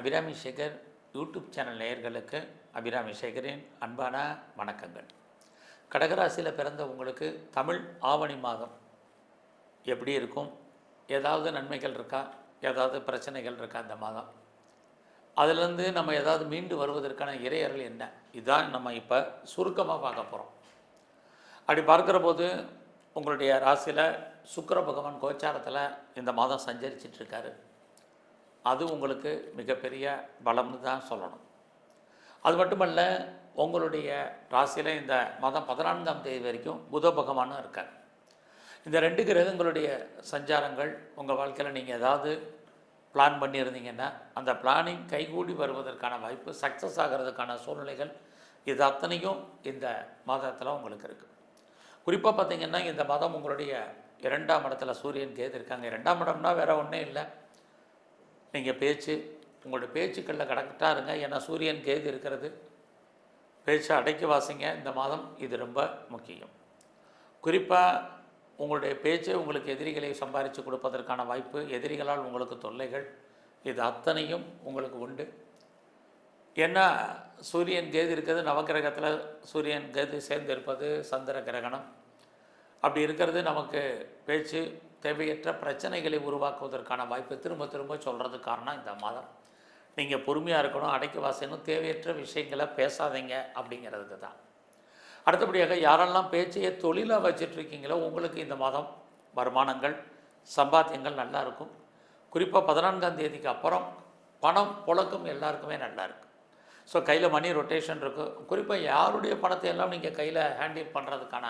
Abirami Sekar YouTube channel நேயர்களுக்கு அபிராமி சேகரின் அன்பான வணக்கங்கள். கடகராசியில் பிறந்த உங்களுக்கு தமிழ் ஆவணி மாதம் எப்படி இருக்கும்? ஏதாவது நன்மைகள் இருக்கா? ஏதாவது பிரச்சனைகள் இருக்கா இந்த மாதம்? அதுலேருந்து நம்ம ஏதாவது மீண்டு வருவதற்கான இறையர்கள் என்ன? இதுதான் நம்ம இப்போ சுருக்கமாக பார்க்க போகிறோம் அப்படி பார்க்குற போது உங்களுடைய ராசியில் சுக்கர பகவான் கோச்சாரத்தில் இந்த மாதம் சஞ்சரிச்சிட்ருக்காரு அது உங்களுக்கு மிகப்பெரிய பலம்னு தான் சொல்லணும். அது மட்டுமல்ல உங்களுடைய ராசியில் இந்த மாதம் பதினான்காம் தேதி வரைக்கும் புத பகவானும் இருக்கார். இந்த ரெண்டு கிரகங்களுடைய சஞ்சாரங்கள் உங்கள் வாழ்க்கையில் நீங்கள் ஏதாவது பிளான் பண்ணியிருந்தீங்கன்னா அந்த பிளானிங் கைகூடி வருவதற்கான வாய்ப்பு சக்ஸஸ் ஆகிறதுக்கான சூழ்நிலைகள் இது அத்தனையும் இந்த மாதத்தில் உங்களுக்கு இருக்குது குறிப்பாக பார்த்தீங்கன்னா இந்த மாதம் உங்களுடைய இரண்டாம் இடத்துல சூரியன் கேது இருக்காங்க. இரண்டாம் இடம்னா வேறு ஒன்றும் இல்லை. நீங்கள் பேச்சு உங்களோட பேச்சுக்களில் கரெக்டாக இருங்க. ஏன்னா சூரியன் கேது இருக்கிறது. பேச்சை அடைக்க வாசிங்க. இந்த மாதம் இது ரொம்ப முக்கியம். குறிப்பாக உங்களுடைய பேச்சு உங்களுக்கு எதிரிகளை சம்பாரித்து கொடுப்பதற்கான வாய்ப்பு எதிரிகளால் உங்களுக்கு தொல்லைகள் இது அத்தனையும் உங்களுக்கு உண்டு. ஏன்னா சூரியன் கேது இருக்கிறது நவக்கிரகத்தில் சூரியன் கேது சேர்ந்து இருப்பது சந்திர கிரகணம். அப்படி இருக்கிறது நமக்கு பேச்சு தேவையற்ற பிரச்சனைகளை உருவாக்குவதற்கான வாய்ப்பு திரும்ப திரும்ப சொல்கிறது காரணம் இந்த மாதம். நீங்கள் பொறுமையாக இருக்கணும் அடைக்க வாசணும் தேவையற்ற விஷயங்களை பேசாதீங்க அப்படிங்கிறதுக்கு தான். அடுத்தபடியாக யாரெல்லாம் பேச்சையை தொழிலாக வச்சிட்ருக்கீங்களோ உங்களுக்கு இந்த மாதம் வருமானங்கள் சம்பாத்தியங்கள் நல்லா இருக்கும் குறிப்பாக பதினான்காம் தேதிக்கு அப்புறம் பணம் புழக்கம் எல்லாருக்குமே நல்லா இருக்கும் ஸோ கையில் மணி ரொட்டேஷன் இருக்கும் குறிப்பாக யாருடைய பணத்தை எல்லாம் நீங்கள் கையில் ஹேண்டில் பண்ணுறதுக்கான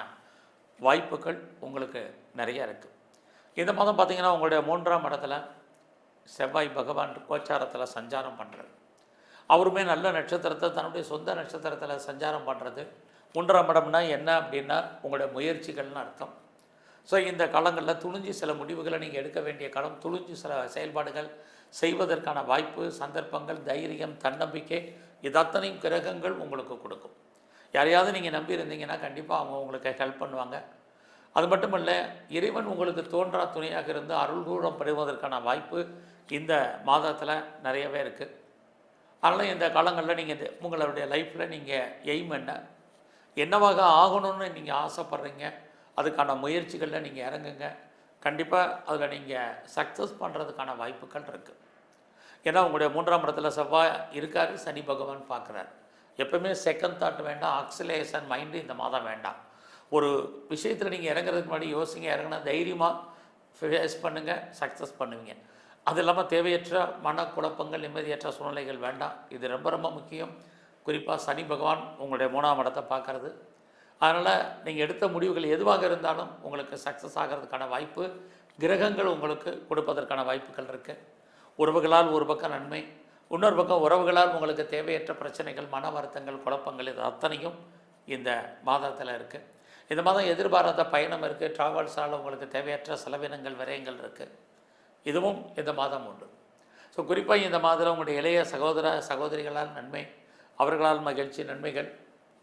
வாய்ப்புகள் உங்களுக்கு நிறைய இருக்குது இந்த மாதம் பார்த்தீங்கன்னா உங்களுடைய மூன்றாம் இடத்துல செவ்வாய் பகவான் கோச்சாரத்தில் சஞ்சாரம் பண்ணுறது அவருமே நல்ல நட்சத்திரத்தை தன்னுடைய சொந்த நட்சத்திரத்தில் சஞ்சாரம் பண்ணுறது மூன்றாம் இடம்னா என்ன அப்படின்னா உங்களுடைய முயற்சிகள்னு அர்த்தம். ஸோ இந்த காலங்களில் துணிஞ்சு சில முடிவுகளை நீங்கள் எடுக்க வேண்டிய காலம் துணிஞ்சு சில செயல்பாடுகள் செய்வதற்கான வாய்ப்பு சந்தர்ப்பங்கள் தைரியம் தன்னம்பிக்கை இது அத்தனையும் கிரகங்கள் உங்களுக்கு கொடுக்கும். யாரையாவது நீங்கள் நம்பி இருந்தீங்கன்னா கண்டிப்பாக அவங்க உங்களுக்கு ஹெல்ப் பண்ணுவாங்க. அது மட்டுமல்ல இறைவன் உங்களுக்கு தோன்றா துணையாக இருந்து அருள்கூடம் பெறுவதற்கான வாய்ப்பு இந்த மாதத்தில் நிறையவே இருக்குது அதனால் இந்த காலங்களில் நீங்கள் உங்களுடைய லைஃப்பில் நீங்கள் எய்ம் என்ன? என்னவாக ஆகணும்னு நீங்கள் ஆசைப்பட்றீங்க? அதுக்கான முயற்சிகளில் நீங்கள் இறங்குங்க. கண்டிப்பாக அதில் நீங்கள் சக்ஸஸ் பண்ணுறதுக்கான வாய்ப்புகள் இருக்குது ஏன்னா உங்களுடைய மூன்றாம் இடத்துல செவ்வாய் இருக்காரு சனி பகவான் பார்க்குறாரு. எப்பவுமே செகண்ட் தாட் வேண்டாம் ஆக்சிலேஷன் மைண்டு இந்த மாதம் வேண்டாம். ஒரு விஷயத்தில் நீங்கள் இறங்குறதுக்கு முன்னாடி யோசிங்க இறங்கினா தைரியமாக ஃபேஸ் பண்ணுங்கள் சக்ஸஸ் பண்ணுவீங்க. அது இல்லாமல் தேவையற்ற மனக்குழப்பங்கள் நிம்மதியற்ற சூழ்நிலைகள் வேண்டாம். இது ரொம்ப ரொம்ப முக்கியம். குறிப்பாக சனி பகவான் உங்களுடைய மூணாம் இடத்தை பார்க்கறது. அதனால் நீங்கள் எடுத்த முடிவுகள் எதுவாக இருந்தாலும் உங்களுக்கு சக்ஸஸ் ஆகிறதுக்கான வாய்ப்பு கிரகங்கள் உங்களுக்கு கொடுப்பதற்கான வாய்ப்புகள் இருக்குது உறவுகளால் ஒரு பக்கம் நன்மை இன்னொரு பக்கம் உறவுகளால் உங்களுக்கு தேவையற்ற பிரச்சனைகள் மன வருத்தங்கள் குழப்பங்கள் இது அத்தனையும் இந்த மாதத்தில் இருக்குது இந்த மாதம் எதிர்பாராத பயணம் இருக்குது ட்ராவல்ஸால் உங்களுக்கு தேவையற்ற செலவினங்கள் விரயங்கள் இருக்குது இதுவும் இந்த மாதம் உண்டு. ஸோ குறிப்பாக இந்த மாதம் உங்களுடைய இளைய சகோதர சகோதரிகளால் நன்மை அவர்களால் மகிழ்ச்சி நன்மைகள்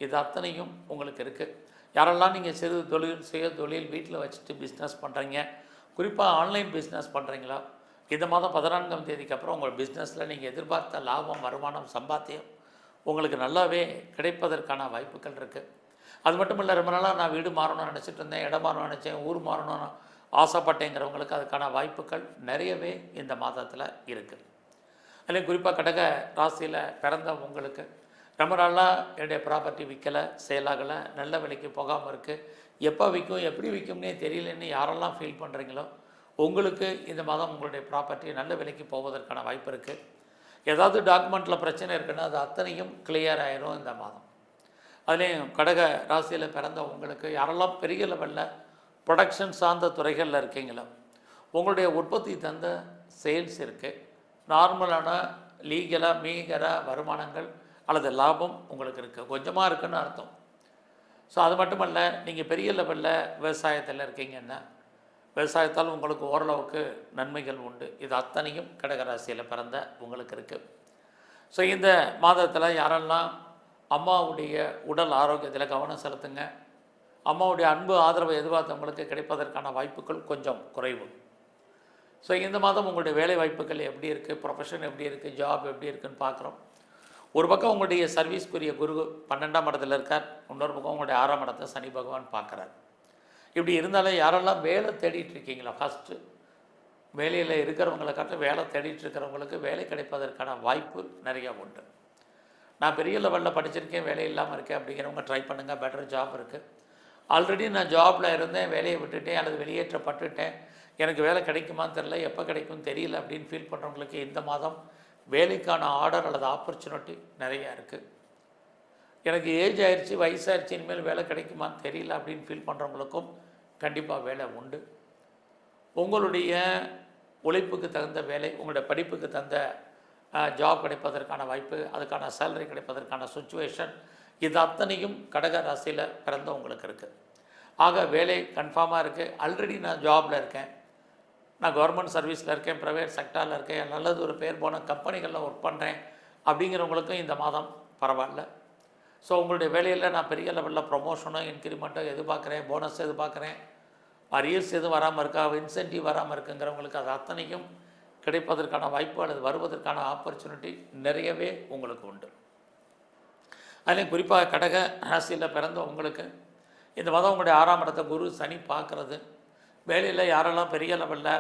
இது அத்தனையும் உங்களுக்கு இருக்குது யாரெல்லாம் நீங்கள் சிறு தொழில் சுய தொழில் வீட்டில் வச்சுட்டு பிஸ்னஸ் பண்ணுறீங்க குறிப்பாக ஆன்லைன் பிஸ்னஸ் பண்ணுறீங்களா இந்த மாதம் பதினான்காம் தேதிக்கு அப்புறம் உங்கள் பிஸ்னஸில் நீங்கள் எதிர்பார்த்த லாபம் வருமானம் சம்பாத்தியம் உங்களுக்கு நல்லாவே கிடைப்பதற்கான வாய்ப்புகள் இருக்குது அது மட்டும் இல்லை ரொம்ப நாளாக நான் வீடு மாறணும்னு நினச்சிட்டு இருந்தேன் இடம் மாறணும்னு நினச்சேன் ஊர் மாறணும்னு ஆசைப்பட்டேங்கிறவங்களுக்கு அதுக்கான வாய்ப்புகள் நிறையவே இந்த மாதத்தில் இருக்குது அதுலேயும் குறிப்பாக கடக ராசியில் பிறந்த உங்களுக்கு ரொம்ப நாளாக என்னுடைய ப்ராப்பர்ட்டி விற்கலை சேலாகலை நல்ல விலைக்கு போகாமல் இருக்குது எப்போ விற்கும் எப்படி விற்கும்னே தெரியலன்னு யாரெல்லாம் ஃபீல் பண்ணுறீங்களோ உங்களுக்கு இந்த மாதம் உங்களுடைய ப்ராப்பர்ட்டி நல்ல விலைக்கு போவதற்கான வாய்ப்பு இருக்குது ஏதாவது டாக்குமெண்ட்டில் பிரச்சனை இருக்குன்னா அது அத்தனையும் கிளியர் ஆயிரும் இந்த மாதம். அதுலேயும் கடக ராசியில் பிறந்த உங்களுக்கு யாரெல்லாம் பெரிய லெவலில் ப்ரொடக்ஷன் சார்ந்த துறைகளில் இருக்கீங்களோ உங்களுடைய உற்பத்தி தந்த சேல்ஸ் இருக்குது நார்மலான லீகலாக மீகர வருமானங்கள் அல்லது லாபம் உங்களுக்கு இருக்குது கொஞ்சமாக இருக்குன்னு அர்த்தம். ஸோ அது மட்டுமல்ல நீங்கள் பெரிய லெவலில் விவசாயத்தில் இருக்கீங்கன்னா விவசாயத்தால் உங்களுக்கு ஓரளவுக்கு நன்மைகள் உண்டு. இது அத்தனையும் கடகராசியில் பிறந்த உங்களுக்கு இருக்குது ஸோ இந்த மாதத்தில் யாரெல்லாம் அம்மாவுடைய உடல் ஆரோக்கியத்தில் கவனம் செலுத்துங்க. அம்மாவுடைய அன்பு ஆதரவு எதிர்பார்த்தவங்களுக்கு கிடைப்பதற்கான வாய்ப்புகள் கொஞ்சம் குறைவு. ஸோ இந்த மாதம் உங்களுடைய வேலை வாய்ப்புகள் எப்படி இருக்குது ப்ரொஃபஷன் எப்படி இருக்குது ஜாப் எப்படி இருக்குன்னு பார்க்குறோம் ஒரு பக்கம் உங்களுடைய சர்வீஸ்க்குரிய குரு பன்னெண்டாம் இடத்துல இருக்கார். இன்னொரு பக்கம் உங்களுடைய ஆறாம் இடத்தை சனி பகவான் பார்க்குறார் இப்படி இருந்தாலும் யாரெல்லாம் வேலை தேடிட்டு இருக்கீங்களா ஃபஸ்ட்டு வேலையில் இருக்கிறவங்களை காட்ட வேலை தேடிட்டு இருக்கிறவங்களுக்கு வேலை கிடைப்பதற்கான வாய்ப்பு நிறையா உண்டு. நான் பெரிய லெவலில் படிச்சிருக்கேன் வேலை இல்லாமல் இருக்கேன் அப்படிங்கிறவங்க ட்ரை பண்ணுங்கள் பெட்டர் ஜாப் இருக்குது ஆல்ரெடி நான் ஜாபில் இருந்தேன் வேலையை விட்டுட்டேன் அல்லது வெளியேற்றப்பட்டுட்டேன். எனக்கு வேலை கிடைக்குமான்னு தெரில எப்போ கிடைக்கும்னு தெரியல அப்படின்னு ஃபீல் பண்ணுறவங்களுக்கு இந்த மாதம் வேலைக்கான ஆர்டர் அல்லது ஆப்பர்ச்சுனிட்டி நிறையா இருக்குது எனக்கு ஏஜ் ஆயிடுச்சு வயசாயிருச்சு இனிமேல் வேலை கிடைக்குமான்னு தெரியல அப்படின்னு ஃபீல் பண்ணுறவங்களுக்கும் கண்டிப்பாக வேலை உண்டு. உங்களுடைய உழைப்புக்கு தகுந்த வேலை உங்களுடைய படிப்புக்கு தகுந்த ஜாப் கிடைப்பதற்கான வாய்ப்பு அதுக்கான சேலரி கிடைப்பதற்கான சுச்சுவேஷன் இது அத்தனையும் கடக ராசியில் பிறந்தவங்களுக்கு இருக்குது ஆக வேலை கன்ஃபார்மாக இருக்குது ஆல்ரெடி நான் ஜாபில் இருக்கேன். நான் கவர்மெண்ட் சர்வீஸில் இருக்கேன் ப்ரைவேட் செக்டாரில் இருக்கேன் நல்லது ஒரு பேர் போன கம்பெனிகளில் ஒர்க் பண்ணுறேன் அப்படிங்கிறவங்களுக்கும் இந்த மாதம் பரவாயில்ல. ஸோ உங்களுடைய வேலையில் நான் பெரிய லெவலில் ப்ரொமோஷனோ இன்க்ரிமெண்ட்டோ எதிர்பார்க்குறேன் போனஸ் எதிர்பார்க்குறேன். அரியர்ஸ் எதுவும் வராமல் இருக்கா இன்சென்டிவ் வராமல் இருக்குங்கிறவங்களுக்கு அது அத்தனையும் கிடைப்பதற்கான வாய்ப்பு அல்லது வருவதற்கான ஆப்பர்ச்சுனிட்டி நிறையவே உங்களுக்கு உண்டு. அதிலையும் குறிப்பாக கடக ராசியில் பிறந்த உங்களுக்கு இந்த மாதம் உங்களுடைய ஆறாம் இடத்தை குரு சனி பார்க்குறது. வேலையில் யாரெல்லாம் பெரிய லெவலில்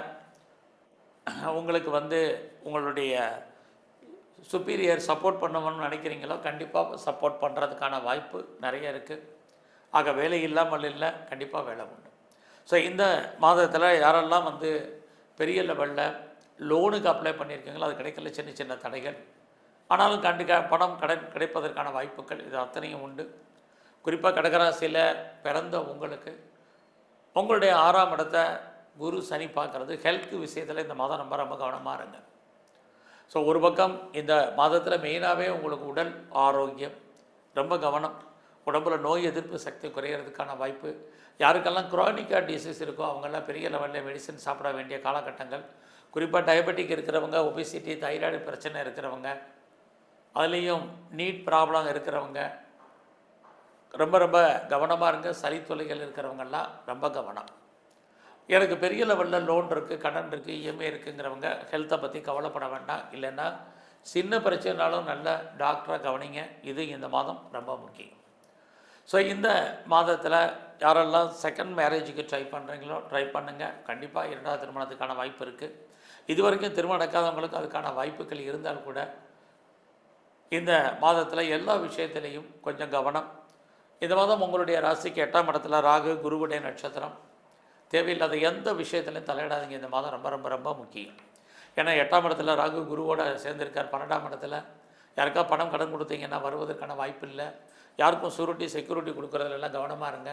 உங்களுக்கு வந்து உங்களுடைய சுப்பீரியர் சப்போர்ட் பண்ணணும்னு நினைக்கிறீங்களோ கண்டிப்பாக சப்போர்ட் பண்ணுறதுக்கான வாய்ப்பு நிறைய இருக்குது ஆக வேலை இல்லாமல் இல்லை கண்டிப்பாக வேலை உண்டு. ஸோ இந்த மாதத்தில் யாரெல்லாம் வந்து பெரிய லெவலில் லோனுக்கு அப்ளை பண்ணியிருக்கீங்களோ? அது கிடைக்கல. சின்ன சின்ன தடைகள். ஆனாலும் கண்டிக்க பணம் கடை கிடைப்பதற்கான வாய்ப்புகள் இது அத்தனையும் உண்டு. குறிப்பாக கடகராசியில் பிறந்த உங்களுக்கு உங்களுடைய ஆறாம் இடத்தை குரு சனி பார்க்குறது. ஹெல்த் விஷயத்தில் இந்த மாதம் ரொம்ப ரொம்ப கவனமாக இருங்க. ஸோ ஒரு பக்கம் இந்த மாதத்தில் மெயினாகவே உங்களுக்கு உடல் ஆரோக்கியம் ரொம்ப கவனம். உடம்புல நோய் எதிர்ப்பு சக்தி குறையிறதுக்கான வாய்ப்பு. யாருக்கெல்லாம் குரானிக்காக டிசீஸ் இருக்கோ அவங்கெல்லாம் பெரிய லெவலில் மெடிசன் சாப்பிட வேண்டிய காலகட்டங்கள். குறிப்பாக டயபெட்டிக் இருக்கிறவங்க ஒபிசிட்டி தைராய்டு பிரச்சனை இருக்கிறவங்க அதுலேயும் நீட் ப்ராப்ளம் இருக்கிறவங்க ரொம்ப ரொம்ப கவனமாக இருங்க. சளி தொலைகள் இருக்கிறவங்கெல்லாம் ரொம்ப கவனம். எனக்கு பெரிய லெவலில் லோன் இருக்குது கடன் இருக்குது இஎம்ஐ இருக்குங்கிறவங்க ஹெல்த்தை பற்றி கவலைப்பட வேண்டாம். இல்லைன்னா சின்ன பிரச்சனைனாலும் நல்ல டாக்டரை கவனிங்க. இது இந்த மாதம் ரொம்ப முக்கியம். ஸோ இந்த மாதத்தில் யாரெல்லாம் செகண்ட் மேரேஜுக்கு ட்ரை பண்ணுறீங்களோ ட்ரை பண்ணுங்கள் கண்டிப்பாக இரண்டாவது திருமணத்துக்கான வாய்ப்பு இருக்குது இது வரைக்கும் திருமணம் நடக்காதவங்களுக்கு அதுக்கான வாய்ப்புகள் இருந்தால் கூட இந்த மாதத்தில் எல்லா விஷயத்திலையும் கொஞ்சம் கவனம். இந்த மாதம் உங்களுடைய ராசிக்கு எட்டாம் இடத்துல ராகு குருவுடைய நட்சத்திரம். தேவையில்லாத எந்த விஷயத்துலையும் தலையிடாதீங்க. இந்த மாதம் ரொம்ப ரொம்ப ரொம்ப முக்கியம். ஏன்னா எட்டாம் இடத்துல ராகு குருவோட சேர்ந்திருக்கார். பன்னெண்டாம் இடத்துல யாருக்கா பணம் கடன் கொடுத்தீங்கன்னா வருவதற்கான வாய்ப்பு இல்லை. யாருக்கும் சூரிட்டி செக்யூரிட்டி கொடுக்குறதுலாம் கவனமாக இருங்க.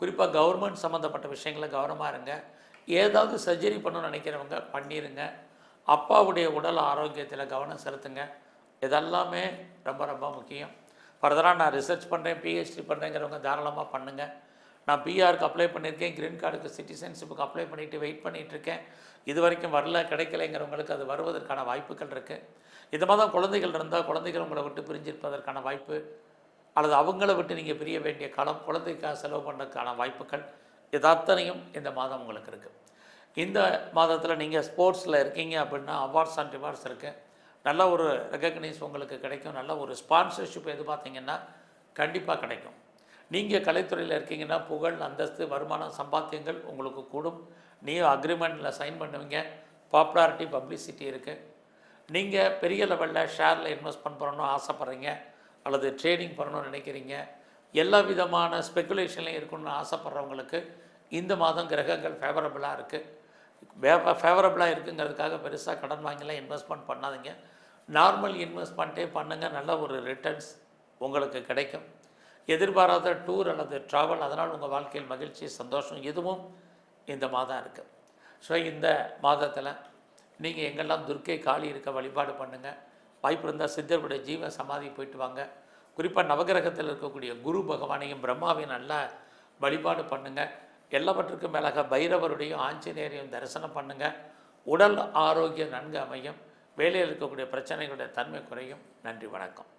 குறிப்பாக கவர்மெண்ட் சம்மந்தப்பட்ட விஷயங்களில் கவனமாக இருங்க. ஏதாவது சர்ஜரி பண்ணணும்னு நினைக்கிறவங்க பண்ணிடுங்க அப்பாவுடைய உடல் ஆரோக்கியத்தில் கவனம் செலுத்துங்க. இதெல்லாமே ரொம்ப ரொம்ப முக்கியம். ஃபர்தராக நான் ரிசர்ச் பண்ணுறேன் பிஹெச்டி பண்ணுறேங்கிறவங்க தாராளமாக பண்ணுங்கள் நான் பிஆருக்கு அப்ளை பண்ணியிருக்கேன் கிரீன் கார்டுக்கு சிட்டிசன்ஷிப்புக்கு அப்ளை பண்ணிவிட்டு வெயிட் பண்ணிகிட்டு இருக்கேன். இது வரைக்கும் வரல கிடைக்கலைங்கிறவங்களுக்கு அது வருவதற்கான வாய்ப்புகள் இருக்குது இது மாதிரி தான் குழந்தைகள் இருந்தால் குழந்தைகள் உங்களை விட்டு பிரிஞ்சிருப்பதற்கான வாய்ப்பு அல்லது அவங்கள விட்டு நீங்கள் பிரிய வேண்டிய காலம் குழந்தைக்காக செலவு பண்ணுறதுக்கான வாய்ப்புகள் இது இந்த மாதம் உங்களுக்கு இருக்குது இந்த மாதத்தில் நீங்கள் ஸ்போர்ட்ஸில் இருக்கீங்க அப்படின்னா அவார்ட்ஸ் அண்ட் ரிவார்ட்ஸ் இருக்குது நல்ல ஒரு ரெகக்னைஸ் உங்களுக்கு கிடைக்கும். நல்ல ஒரு ஸ்பான்சர்ஷிப் எதிர்பார்த்தீங்கன்னா கண்டிப்பாக கிடைக்கும். நீங்கள் கலைத்துறையில் இருக்கீங்கன்னா புகழ் அந்தஸ்து வருமானம் சம்பாத்தியங்கள் உங்களுக்கு கூடும். நீயும் அக்ரிமெண்ட்டில் சைன் பண்ணுவீங்க. பாப்புலாரிட்டி பப்ளிசிட்டி இருக்குது நீங்கள் பெரிய லெவலில் ஷேரில் இன்வெஸ்ட்மெண்ட் பண்ணணும்னு ஆசைப்பட்றீங்க. அல்லது ட்ரேடிங் பண்ணணும்னு நினைக்கிறீங்க எல்லா விதமான ஸ்பெக்குலேஷன்லையும் இருக்கணும்னு ஆசைப்பட்றவங்களுக்கு இந்த மாதம் கிரகங்கள் ஃபேவரபுளாக இருக்குது ஃபேவரபுளாக இருக்குங்கிறதுக்காக பெருசாக கடன் வாங்கிலாம் இன்வெஸ்ட்மெண்ட் பண்ணாதீங்க. நார்மல் இன்வெஸ்ட்மெண்ட்டே பண்ணுங்கள் நல்ல ஒரு ரிட்டர்ன்ஸ் உங்களுக்கு கிடைக்கும். எதிர்பாராத டூர் அல்லது ட்ராவல் அதனால் உங்கள் வாழ்க்கையில் மகிழ்ச்சி சந்தோஷம் இதுவும் இந்த மாதம் இருக்குது ஸோ இந்த மாதத்தில் நீங்கள் எங்கெல்லாம் துர்க்கை காளி இருக்க வழிபாடு பண்ணுங்கள் வாய்ப்பு இருந்தால் சித்தருடைய ஜீவ சமாதி போயிட்டு வாங்க. குறிப்பாக நவகிரகத்தில் இருக்கக்கூடிய குரு பகவானையும் பிரம்மாவையும் நல்லா வழிபாடு பண்ணுங்கள் எல்லாவற்றுக்கும் மேலாக பைரவருடையும் ஆஞ்சநேயரையும் தரிசனம் பண்ணுங்கள் உடல் ஆரோக்கியம் நன்கு அமையும். வேலையில் இருக்கக்கூடிய பிரச்சனைகளுடைய தன்மை குறையும். நன்றி வணக்கம்.